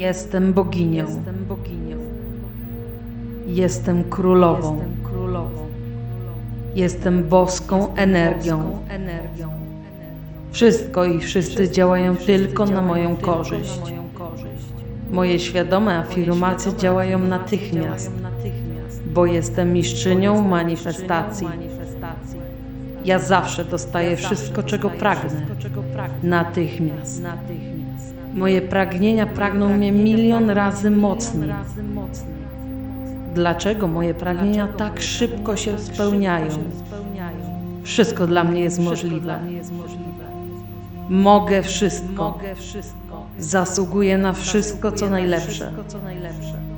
Jestem boginią. Jestem królową. Jestem boską energią. Wszystko i wszyscy działają tylko na moją korzyść. Moje świadome afirmacje działają natychmiast, bo jestem mistrzynią manifestacji. Ja zawsze dostaję wszystko, czego pragnę. Natychmiast. Moje pragnienia pragną mnie milion razy mocniej. Dlaczego moje pragnienia tak szybko się spełniają? Wszystko dla mnie jest możliwe. Mogę wszystko. Zasługuję na wszystko, co najlepsze.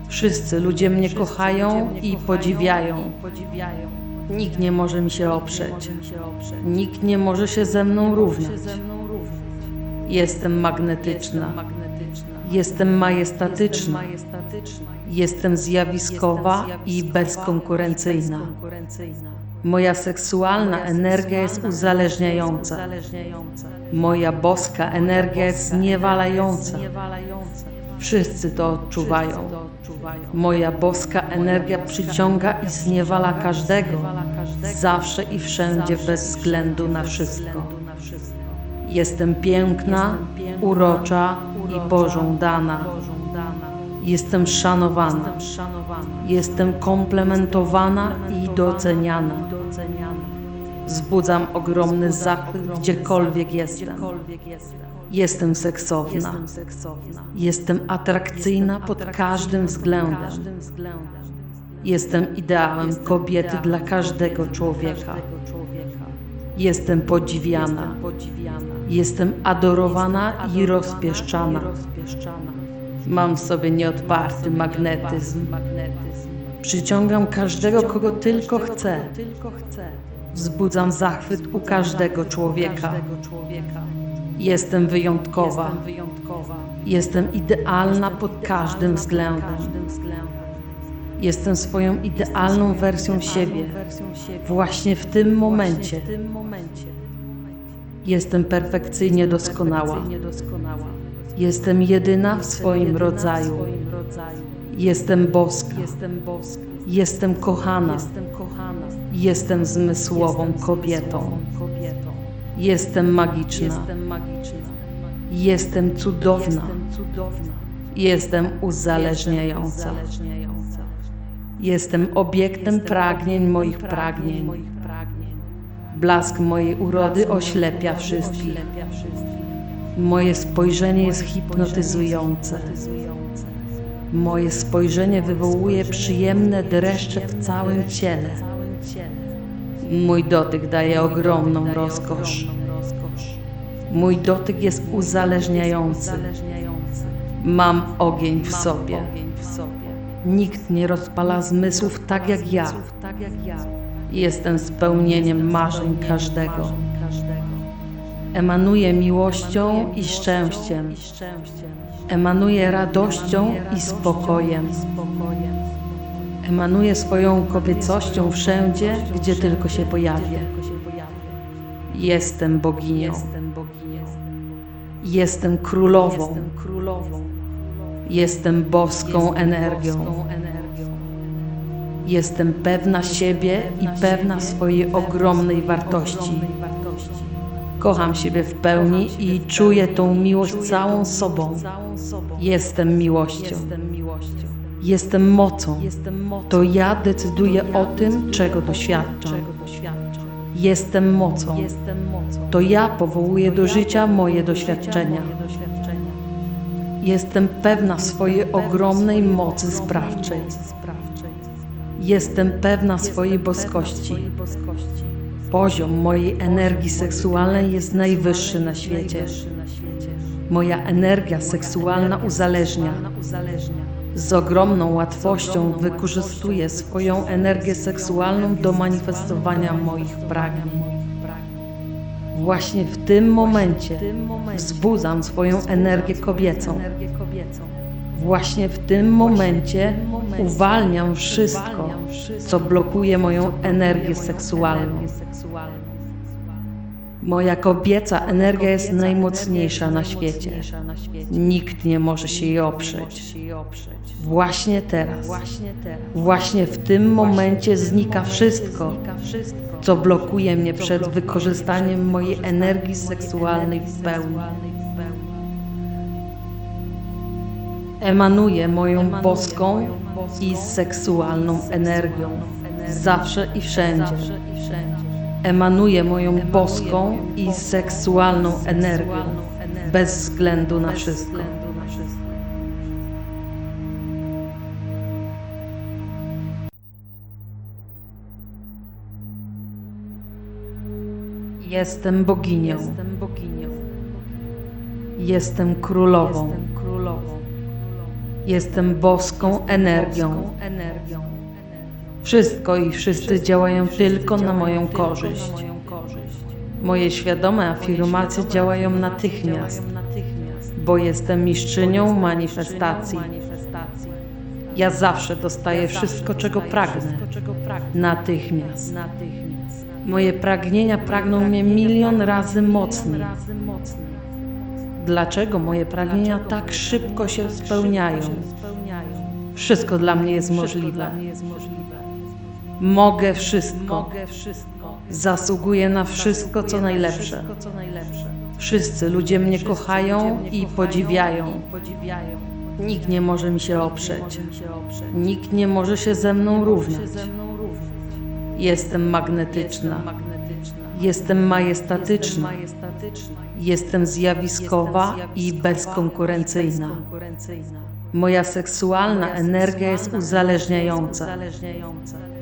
Wszyscy ludzie mnie kochają i podziwiają. Nikt nie może mi się oprzeć. Nikt nie może się ze mną równać. Jestem magnetyczna. Jestem majestatyczna. Jestem zjawiskowa i bezkonkurencyjna. Moja seksualna energia jest uzależniająca. Moja boska energia jest zniewalająca. Wszyscy to odczuwają. Moja boska energia przyciąga i zniewala każdego, zawsze i wszędzie, bez względu na wszystko. Jestem piękna, urocza i pożądana. Jestem szanowana. Jestem komplementowana i doceniana. Wzbudzam ogromny zachwyt gdziekolwiek jestem. Jestem seksowna. Jestem atrakcyjna pod każdym względem. Jestem ideałem kobiety dla każdego człowieka. Jestem podziwiana. Jestem adorowana i rozpieszczana. Mam w sobie nieodparty magnetyzm. Przyciągam każdego, kogo tylko chcę. Wzbudzam zachwyt u każdego człowieka. Jestem wyjątkowa. Jestem idealna pod każdym względem. Jestem swoją idealną wersją siebie. Właśnie w tym momencie. Jestem perfekcyjnie doskonała. Jestem jedyna w swoim rodzaju. Jestem boska. Jestem kochana. Jestem zmysłową kobietą. Jestem magiczna. Jestem cudowna. Jestem uzależniająca. Jestem obiektem pragnień moich pragnień. Blask mojej urody oślepia wszystkich. Moje spojrzenie jest hipnotyzujące. Moje spojrzenie wywołuje przyjemne dreszcze w całym ciele. Mój dotyk daje ogromną rozkosz. Mój dotyk jest uzależniający. Mam ogień w sobie. Nikt nie rozpala zmysłów tak jak ja. Jestem spełnieniem marzeń każdego. Emanuję miłością i szczęściem. Emanuję radością i spokojem. Emanuję swoją kobiecością wszędzie, gdzie tylko się pojawię. Jestem boginią. Jestem królową. Jestem boską energią. Jestem pewna siebie i pewna swojej ogromnej wartości. Kocham siebie w pełni i czuję tą miłość całą sobą. Jestem miłością. Jestem mocą. To ja decyduję o tym, czego doświadczam. Jestem mocą. To ja powołuję do życia moje doświadczenia. Jestem pewna swojej ogromnej mocy sprawczej. Jestem pewna swojej boskości. Poziom mojej energii seksualnej jest najwyższy na świecie. Moja energia seksualna uzależnia. Z ogromną łatwością wykorzystuję swoją energię seksualną do manifestowania moich pragnień. Właśnie w tym momencie wzbudzam swoją energię kobiecą. Właśnie w tym momencie uwalniam wszystko, co blokuje moją energię seksualną. Moja kobieca energia jest najmocniejsza na świecie. Nikt nie może się jej oprzeć. Właśnie teraz, właśnie w tym momencie znika wszystko, co blokuje mnie przed wykorzystaniem mojej energii seksualnej w pełni. Emanuję moją boską i seksualną energią, zawsze i wszędzie. Emanuję moją boską i seksualną energią, bez względu na wszystko. Jestem boginią. Jestem królową. Jestem boską energią. Wszystko i wszyscy działają tylko na moją korzyść. Moje świadome afirmacje działają natychmiast, bo jestem mistrzynią manifestacji. Ja zawsze dostaję wszystko, czego pragnę. Natychmiast. Moje pragnienia pragną mnie milion razy mocniej. Dlaczego moje pragnienia tak szybko się spełniają? Wszystko dla mnie jest możliwe. Mogę wszystko. Zasługuję na wszystko, co najlepsze. Wszyscy ludzie mnie kochają i podziwiają. Nikt nie może mi się oprzeć. Nikt nie może się ze mną równać. Jestem magnetyczna. Jestem majestatyczna. Jestem zjawiskowa i bezkonkurencyjna. Moja seksualna energia jest uzależniająca.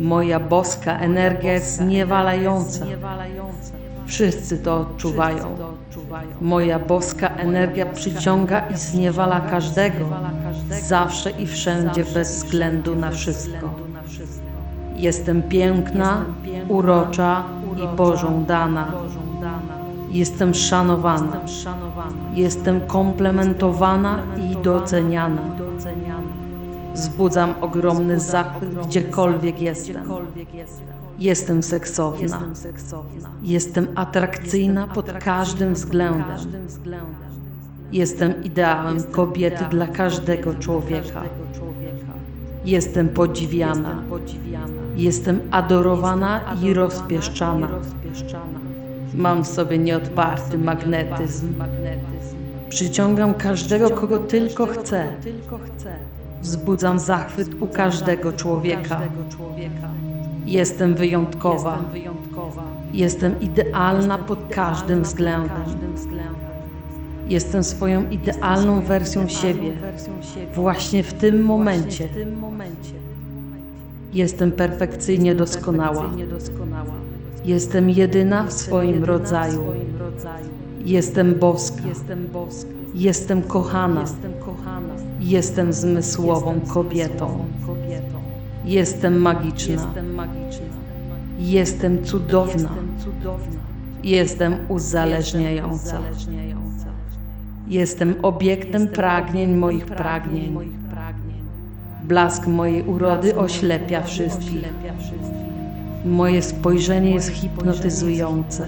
Moja boska energia jest zniewalająca. Wszyscy to odczuwają. Moja boska energia przyciąga i zniewala każdego, zawsze i wszędzie, bez względu na wszystko. Jestem piękna, urocza i pożądana. Jestem szanowana. Jestem komplementowana i doceniana. Wzbudzam ogromny zachwyt gdziekolwiek jestem. Jestem seksowna. Jestem atrakcyjna pod każdym względem. Jestem ideałem kobiety dla każdego człowieka. Jestem podziwiana. Jestem adorowana i rozpieszczana. Mam w sobie nieodparty magnetyzm. Przyciągam każdego, kogo tylko chcę. Wzbudzam zachwyt u każdego człowieka. Jestem wyjątkowa. Jestem idealna pod każdym względem. Jestem swoją idealną wersją siebie właśnie w tym momencie. Jestem perfekcyjnie doskonała. Jestem jedyna w swoim rodzaju. Jestem boska. Jestem kochana. Jestem zmysłową kobietą. Jestem magiczna. Jestem cudowna. Jestem uzależniająca. Jestem obiektem pragnień moich pragnień. Blask mojej urody oślepia wszystkich. Moje spojrzenie jest hipnotyzujące.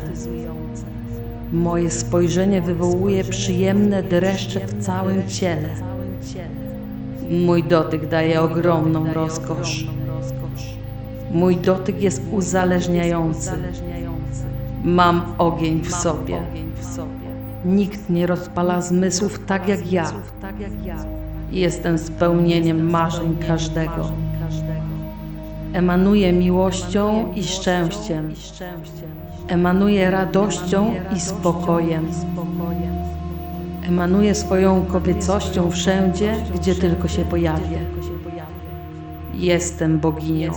Moje spojrzenie wywołuje przyjemne dreszcze w całym ciele. Mój dotyk daje ogromną rozkosz. Mój dotyk jest uzależniający. Mam ogień w sobie. Nikt nie rozpala zmysłów tak jak ja. Jestem spełnieniem marzeń każdego. Emanuję miłością i szczęściem. Emanuję radością i spokojem. Emanuję swoją kobiecością wszędzie, gdzie tylko się pojawię. Jestem boginią.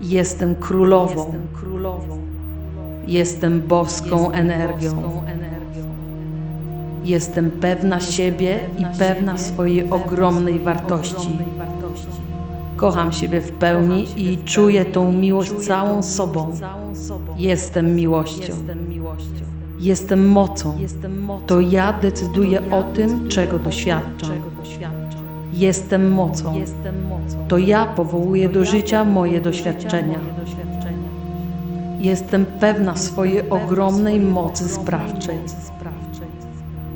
Jestem królową. Jestem boską energią. Jestem pewna siebie i pewna swojej ogromnej wartości. Kocham siebie w pełni i czuję tą miłość całą sobą. Jestem miłością. Jestem mocą. To ja decyduję o tym, czego doświadczam. Jestem mocą. To ja powołuję do życia moje doświadczenia. Jestem pewna swojej ogromnej mocy sprawczej.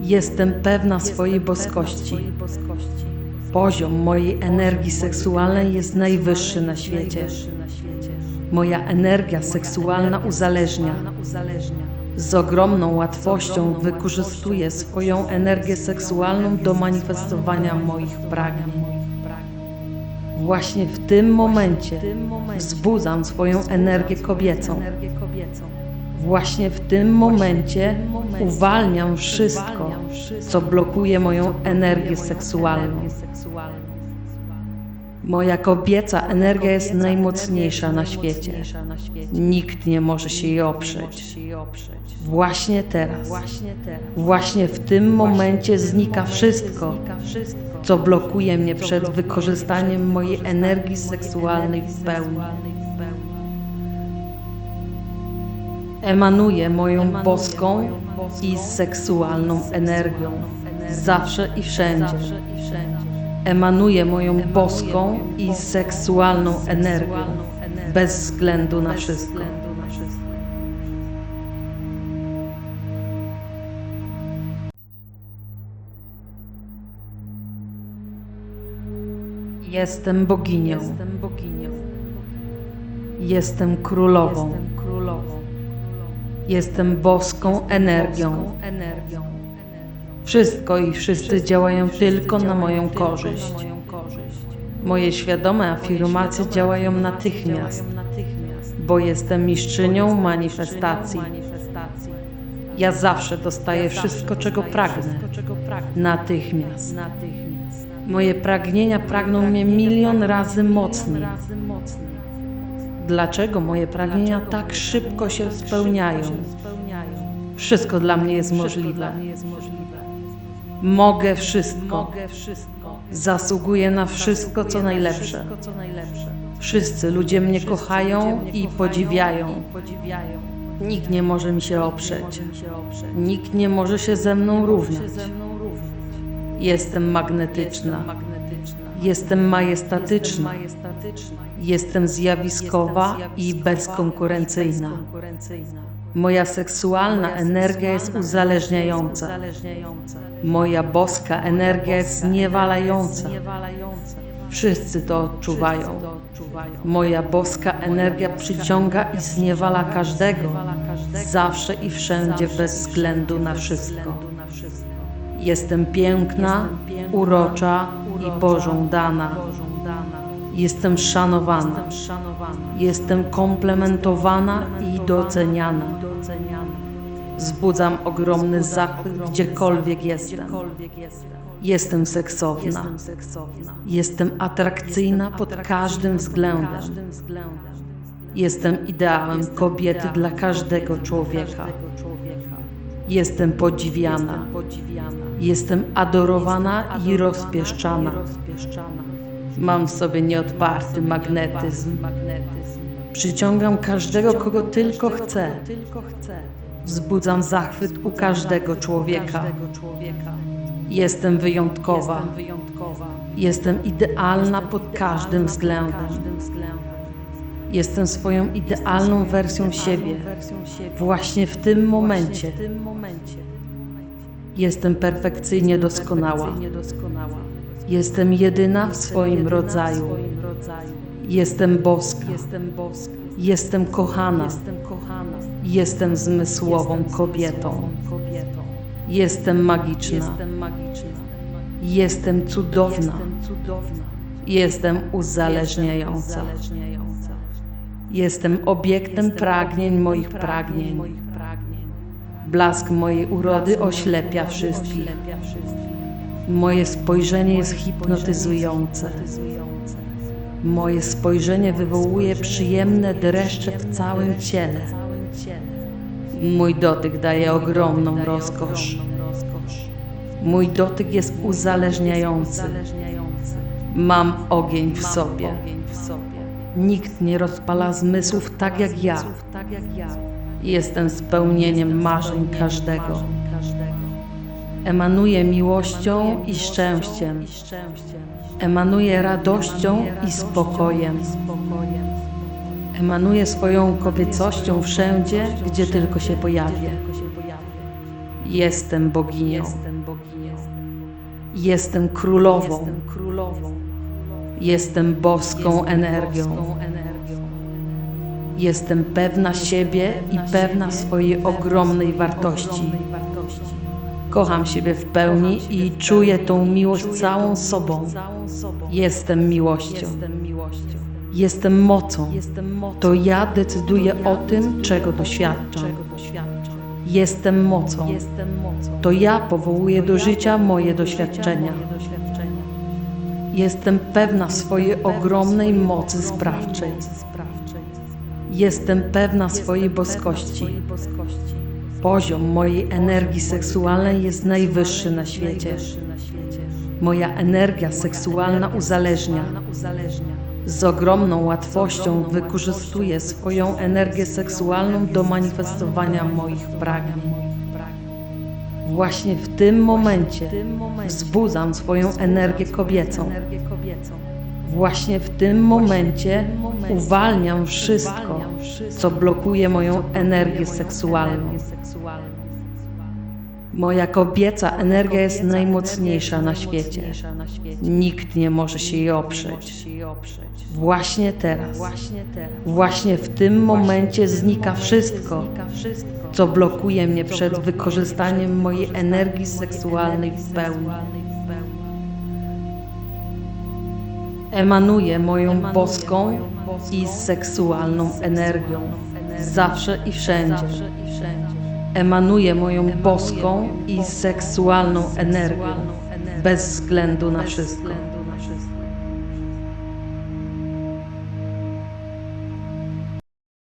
Jestem pewna swojej boskości. Poziom mojej energii seksualnej jest najwyższy na świecie. Moja energia seksualna uzależnia. Z ogromną łatwością wykorzystuję swoją energię seksualną do manifestowania moich pragnień. Właśnie w tym momencie wzbudzam swoją energię kobiecą. Właśnie w tym momencie uwalniam wszystko, co blokuje moją energię seksualną. Moja kobieca energia jest najmocniejsza na świecie. Nikt nie może się jej oprzeć. Właśnie teraz, właśnie w tym momencie znika wszystko, co blokuje mnie przed wykorzystaniem mojej energii seksualnej w pełni. Emanuję moją boską i seksualną energią, zawsze i wszędzie. Emanuję moją boską i seksualną energią, bez względu na wszystko. Jestem boginią. Jestem królową. Jestem boską energią. Wszystko i wszyscy działają tylko na moją korzyść. Moje świadome afirmacje działają natychmiast, bo jestem mistrzynią manifestacji. Ja zawsze dostaję wszystko, czego pragnę. Natychmiast. Moje pragnienia pragną mnie milion razy mocniej. Dlaczego moje pragnienia tak szybko się spełniają? Wszystko dla mnie jest możliwe. Mogę wszystko. Zasługuję na wszystko, co najlepsze. Wszyscy ludzie mnie kochają i podziwiają. Nikt nie może mi się oprzeć. Nikt nie może się ze mną równać. Jestem magnetyczna. Jestem majestatyczna. Jestem zjawiskowa i bezkonkurencyjna. Moja seksualna energia jest uzależniająca. Moja boska energia jest zniewalająca. Wszyscy to odczuwają. Moja boska energia przyciąga i zniewala każdego, zawsze i wszędzie, bez względu na wszystko. Jestem piękna, urocza i pożądana. Jestem szanowana. Jestem komplementowana i doceniana. Wzbudzam ogromny zachwyt gdziekolwiek jestem. Jestem seksowna. Jestem atrakcyjna pod każdym względem. Jestem ideałem kobiety dla każdego człowieka. Jestem podziwiana. Jestem adorowana i rozpieszczana. Mam w sobie nieodparty magnetyzm. Przyciągam każdego, kogo tylko chcę. Wzbudzam zachwyt u każdego człowieka. Jestem wyjątkowa. Jestem idealna pod każdym względem. Jestem swoją idealną wersją siebie. Właśnie w tym momencie. Jestem perfekcyjnie doskonała. Jestem jedyna w swoim rodzaju. Jestem boska. Jestem kochana. Jestem zmysłową kobietą. Jestem magiczna. Jestem cudowna. Jestem uzależniająca. Jestem obiektem pragnień moich pragnień. Blask mojej urody oślepia wszystkich. Moje spojrzenie jest hipnotyzujące. Moje spojrzenie wywołuje przyjemne dreszcze w całym ciele. Mój dotyk daje ogromną rozkosz. Mój dotyk jest uzależniający. Mam ogień w sobie. Nikt nie rozpala zmysłów tak jak ja. Jestem spełnieniem marzeń każdego. Emanuję miłością i szczęściem. Emanuję radością i spokojem. Emanuję swoją kobiecością wszędzie, gdzie tylko się pojawię. Jestem boginią. Jestem królową. Jestem boską energią. Jestem pewna siebie i pewna swojej ogromnej wartości. Kocham siebie w pełni i czuję tą miłość całą sobą. Jestem miłością. Jestem mocą. To ja decyduję o tym, czego doświadczam. Jestem mocą. To ja powołuję do życia moje doświadczenia. Jestem pewna swojej ogromnej mocy sprawczej. Jestem pewna swojej boskości. Poziom mojej energii seksualnej jest najwyższy na świecie. Moja energia seksualna uzależnia. Z ogromną łatwością wykorzystuję swoją energię seksualną do manifestowania moich pragnień. Właśnie w tym momencie wzbudzam swoją energię kobiecą. Właśnie w tym momencie uwalniam wszystko, co blokuje moją energię seksualną. Moja kobieca energia jest najmocniejsza na świecie. Nikt nie może się jej oprzeć. Właśnie teraz, właśnie w tym momencie znika wszystko, co blokuje mnie przed wykorzystaniem mojej energii seksualnej w pełni. Emanuję moją boską i seksualną energią, zawsze i wszędzie. Emanuję moją boską i seksualną energią, bez względu na wszystko.